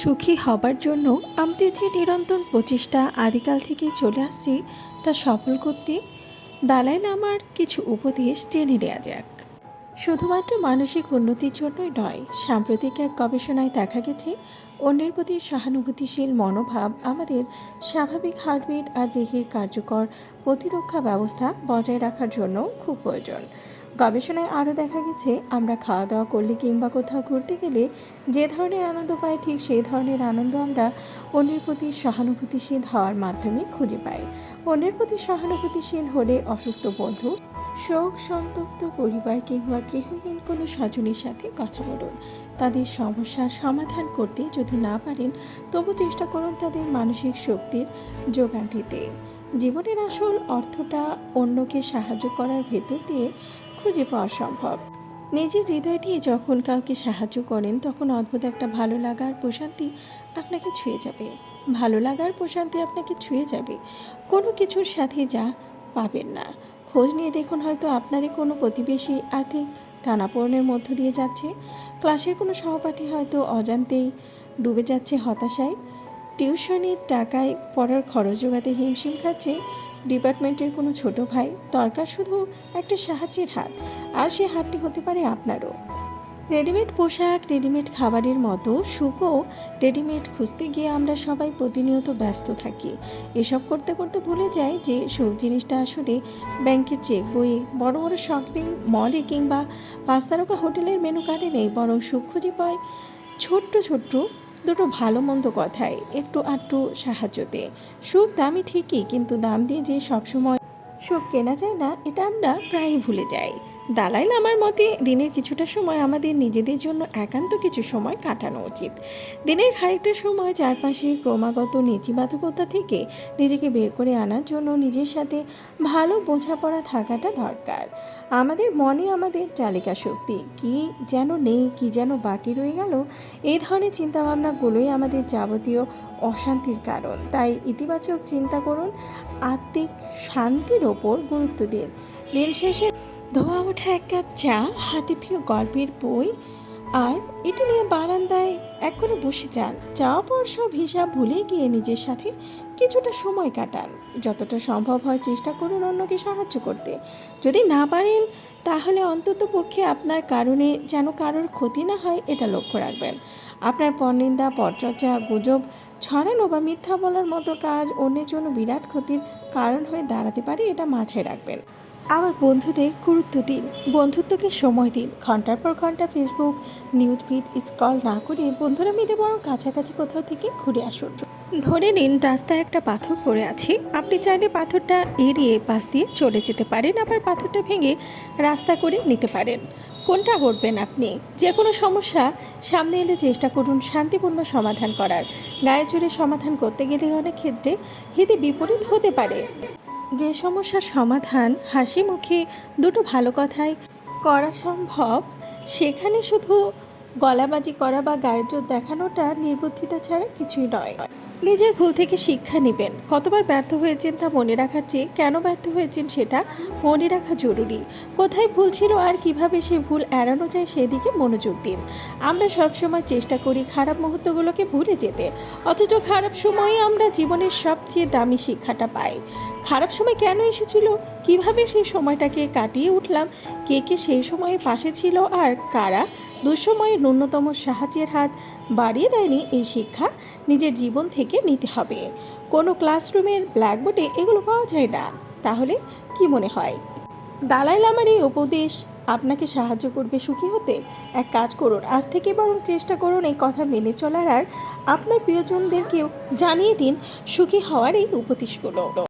সুখী হবার জন্য আমাদের যে নিরন্তর প্রচেষ্টা আদিকাল থেকে চলে আসছে, তা সফল করতে দালাই নামার কিছু উপদেশ জেনে নেওয়া যাক। শুধুমাত্র মানসিক উন্নতির জন্যই নয়, সাম্প্রতিক এক গবেষণায় দেখা গেছে, অন্যের প্রতি সহানুভূতিশীল মনোভাব আমাদের স্বাভাবিক হার্টবিট আর দেহের কার্যকর প্রতিরক্ষা ব্যবস্থা বজায় রাখার জন্য খুব প্রয়োজন। গবেষণায় আরও দেখা গেছে, আমরা খাওয়া দাওয়া করলে কিংবা কোথাও ঘুরতে গেলে যে ধরনের আনন্দ পাই, ঠিক সেই ধরনের আনন্দ আমরা অন্যের প্রতি সহানুভূতিশীল হওয়ার মাধ্যমে খুঁজে পাই। অন্যের প্রতি সহানুভূতিশীল হলে অসুস্থ বন্ধু, শোক, সন্তপ্ত পরিবার কিংবা গৃহহীন কোনো স্বজনের সাথে কথা বলুন। তাদের সমস্যার সমাধান করতে যদি না পারেন, তবু চেষ্টা করুন তাদের মানসিক শক্তির যোগান দিতে। জীবনের আসল অর্থটা অন্যকে সাহায্য করার ভেতর দিয়ে খুঁজে পাওয়া সম্ভব। নিজের হৃদয় দিয়ে যখন কাউকে সাহায্য করেন, তখন অদ্ভুত একটা ভালো লাগার প্রশান্তি আপনাকে ছুঁয়ে যাবে। ভালো লাগার প্রশান্তি আপনাকে ছুঁয়ে যাবে। কোনো কিছুর সাথে যা পাবেন না। খোঁজ নিয়ে দেখুন হয়তো আপনারই কোনো প্রতিবেশী আর্থিক টানাপোড়েনের মধ্য দিয়ে যাচ্ছে। ক্লাসের কোনো সহপাঠী হয়তো অজান্তেই ডুবে যাচ্ছে হতাশায়। টিউশনির টাকায় পড়ার খরচ জোগাতে হিমশিম খাচ্ছে। ডিপার্টমেন্টের কোনো ছোট ভাই, দরকার শুধু একটা সাহায্যের হাত, আর সে হাতটি হতে পারে আপনারও। রেডিমেড পোশাক, রেডিমেড খাবারের মতো সুখও রেডিমেড খুঁজতে গিয়ে আমরা সবাই প্রতিনিয়ত ব্যস্ত থাকি। এসব করতে করতে ভুলে যাই যে সুখ জিনিসটা আসলে ব্যাংকের চেক বইয়ে বড় বড় শপিং, মলে কিংবা পাঁচ তারকা হোটেলের মেনু কার্ডে নেই, বরং সুখ খুঁজে পায় ছোট্ট ছোট্ট দুটো ভালো মন্দ কথায় একটু আধটু সাহায্যতে। সুখ দামি ঠিকই, কিন্তু দাম দিয়ে যে সবসময় সুখ কেনা যায় না, এটা আমরা প্রায়ই ভুলে যাই। দালাই লামার মতে দিনের কিছুটা সময় আমাদের নিজেদের জন্য একান্ত কিছু সময় কাটানো উচিত। দিনের খানিকটা সময় চারপাশের ক্রমাগত নেতিবাচকতা থেকে নিজেকে বের করে আনার জন্য নিজের সাথে ভালো বোঝাপড়া থাকাটা দরকার। আমাদের মনে আমাদের চালিকা শক্তি, কি যেন নেই, কি যেন বাকি রয়ে গেল, এই ধরনের চিন্তাভাবনাগুলোই আমাদের যাবতীয় অশান্তির কারণ। তাই ইতিবাচক চিন্তা করুন, আত্মিক শান্তির ওপর গুরুত্ব দিন। দিন শেষে ধোয়া ওঠা এক কাপ চা, হাতে প্রিয় গল্পের বই, আর এটি নিয়ে বারান্দায় এক করে বসে যান। যাওয়া পর সব হিসাব ভুলে গিয়ে নিজের সাথে কিছুটা সময় কাটান। যতটা সম্ভব হয় চেষ্টা করুন অন্যকে সাহায্য করতে। যদি না পারেন, তাহলে অন্তত পক্ষে আপনার কারণে যেন কারোর ক্ষতি না হয়, এটা লক্ষ্য রাখবেন। আপনার পরনিন্দা, পরচর্চা, গুজব, ছড়ানো বা মিথ্যা বলার মতো কাজ অন্যের জন্য বিরাট ক্ষতির কারণ হয়ে দাঁড়াতে পারে, এটা মাথায় রাখবেন। আমার বন্ধুদের গুরুত্ব দিন, বন্ধুত্বকে সময় দিন। ঘণ্টার পর ঘণ্টা ফেসবুক নিউজ ফিড স্ক্রল না করে বন্ধুরা মিলে বরং কাছাকাছি কোথাও থেকে ঘুরে আসুন। ধরে নিন রাস্তায় একটা পাথর পড়ে আছে। আপনি চাইলে পাথরটা এড়িয়ে পাশ দিয়ে চলে যেতে পারেন, আবার পাথরটা ভেঙে রাস্তা করে নিতে পারেন। কোনটা করবেন আপনি? যে কোনো সমস্যা সামনে এলে চেষ্টা করুন শান্তিপূর্ণ সমাধান করার। গায়ে জোরে সমাধান করতে গেলে অনেক ক্ষেত্রে হিতে বিপরীত হতে পারে। যে সমস্যার সমাধান হাসি মুখে দুটো ভালো কথায় করা সম্ভব, সেখানে শুধু গলাবাজি করা বা গায়ের দেখানোটা নির্বুদ্ধিতা ছাড়া কিছুই নয়। নিজের ভুল থেকে শিক্ষা নেবেন। কতবার ব্যর্থ হয়েছেন তা মনে রাখার চেয়ে কেন ব্যর্থ হয়েছেন সেটা মনে রাখা জরুরি। কোথায় ভুল ছিল আর কীভাবে সে ভুল এড়ানো যায় সেদিকে মনোযোগ দিন। আমরা সবসময় চেষ্টা করি খারাপ মুহূর্তগুলোকে ভুলে যেতে। অথচ খারাপ সময়ে আমরা জীবনের সবচেয়ে দামি শিক্ষাটা পাই। খারাপ সময় কেন এসেছিল? কীভাবে সেই সময়টাকে কাটিয়ে উঠলাম? কে কে সেই সময়ে পাশে ছিল? আর কারা? দুঃসময়ে ন্যূনতম সাহায্যের হাত বাড়িয়ে দেয়নি এই শিক্ষা নিজের জীবন থেকে নিতে হবে। কোনো ক্লাসরুমের ব্ল্যাকবোর্ডে এগুলো পাওয়া যায় না। তাহলে কি মনে হয়? দালাই লামার এই উপদেশ আপনাকে সাহায্য করবে সুখী হতে? এক কাজ করুন, আজ থেকে বরং চেষ্টা করুন এই কথা মেনে চলার। আর আপনার প্রিয়জনদেরকেও জানিয়ে দিন, সুখী হওয়ার এই উপদেশগুলো।